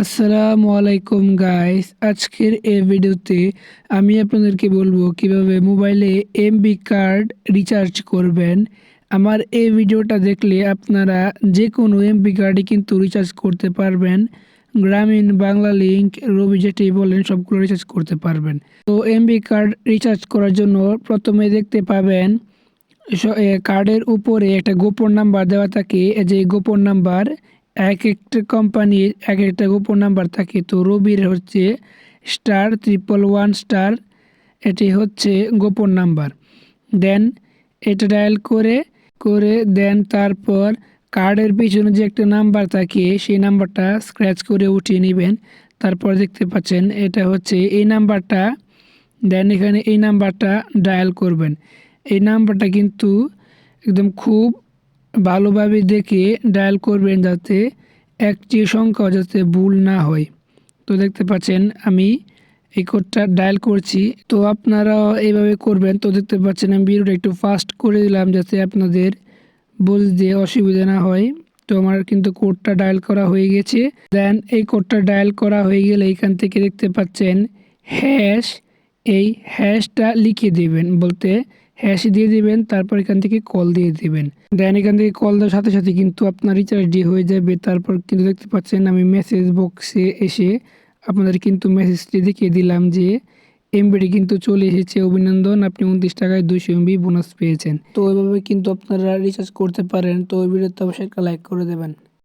আসসালামু আলাইকুম গাইস আজকের এই ভিডিওতে আমি আপনাদেরকে বলব কীভাবে মোবাইলে এমবি কার্ড রিচার্জ করবেন। আমার এই ভিডিওটা দেখলে আপনারা যে কোনো এমবি কার্ডে কিন্তু রিচার্জ করতে পারবেন। গ্রামীণ, বাংলা লিঙ্ক রবি যেটি বলেন, সবগুলো রিচার্জ করতে পারবেন। তো এমবি কার্ড রিচার্জ করার জন্য প্রথমে দেখতে পাবেন কার্ডের উপরে একটা গোপন নাম্বার দেওয়া থাকে। যে গোপন নাম্বার এক একটা কোম্পানির এক একটা গোপন নাম্বার থাকে। তো রবির হচ্ছে স্টার ট্রিপল ওয়ান স্টার এটি হচ্ছে গোপন নাম্বার দেন এটা ডায়াল করে করে দেন তারপর কার্ডের পিছনে যে একটা নাম্বার থাকে, সেই নাম্বারটা স্ক্র্যাচ করে উঠিয়ে নেবেন। তারপর দেখতে পাচ্ছেন এটা হচ্ছে এই নাম্বারটা দেন এখানে এই নাম্বারটা ডায়াল করবেন। এই নাম্বারটা কিন্তু একদম খুব ভালোভাবে দেখে ডায়াল করবেন যাতে একটি সংখ্যা যাতে ভুল না হয়। তো দেখতে পাচ্ছেন আমি এই কোডটা ডায়াল করছি। তো আপনারাও এইভাবে করবেন। তো দেখতে পাচ্ছেন আমি ভিডিওটা একটু ফাস্ট করে দিলাম যাতে আপনাদের বুঝতে অসুবিধা না হয়। তো আমার কিন্তু কোডটা ডায়াল করা হয়ে গেছে। দেন এই কোডটা ডায়াল করা হয়ে গেলে এখান থেকে দেখতে পাচ্ছেন হ্যাশ এই হ্যাশটা লিখে দেবেন বলতে হ্যাশ দিয়ে দিবেন, তারপর এখান থেকে কল দিয়ে দিবেন। দেন এখান থেকে কল দেওয়ার সাথে সাথে কিন্তু আপনার রিচার্জ রিচার্জটি হয়ে যাবে। তারপর কিন্তু দেখতে পাচ্ছেন আমি মেসেজ বক্সে এসে আপনাদের কিন্তু মেসেজটি দেখিয়ে দিলাম যে এমবিডি কিন্তু চলে এসেছে। অভিনন্দন, আপনি উনত্রিশ টাকায় দুইশো এমবি বোনাস পেয়েছেন। তো ওইভাবে কিন্তু আপনারা রিচার্জ করতে পারেন। তো ওই ভিডিওতে অবশ্যই একটা লাইক করে দেবেন।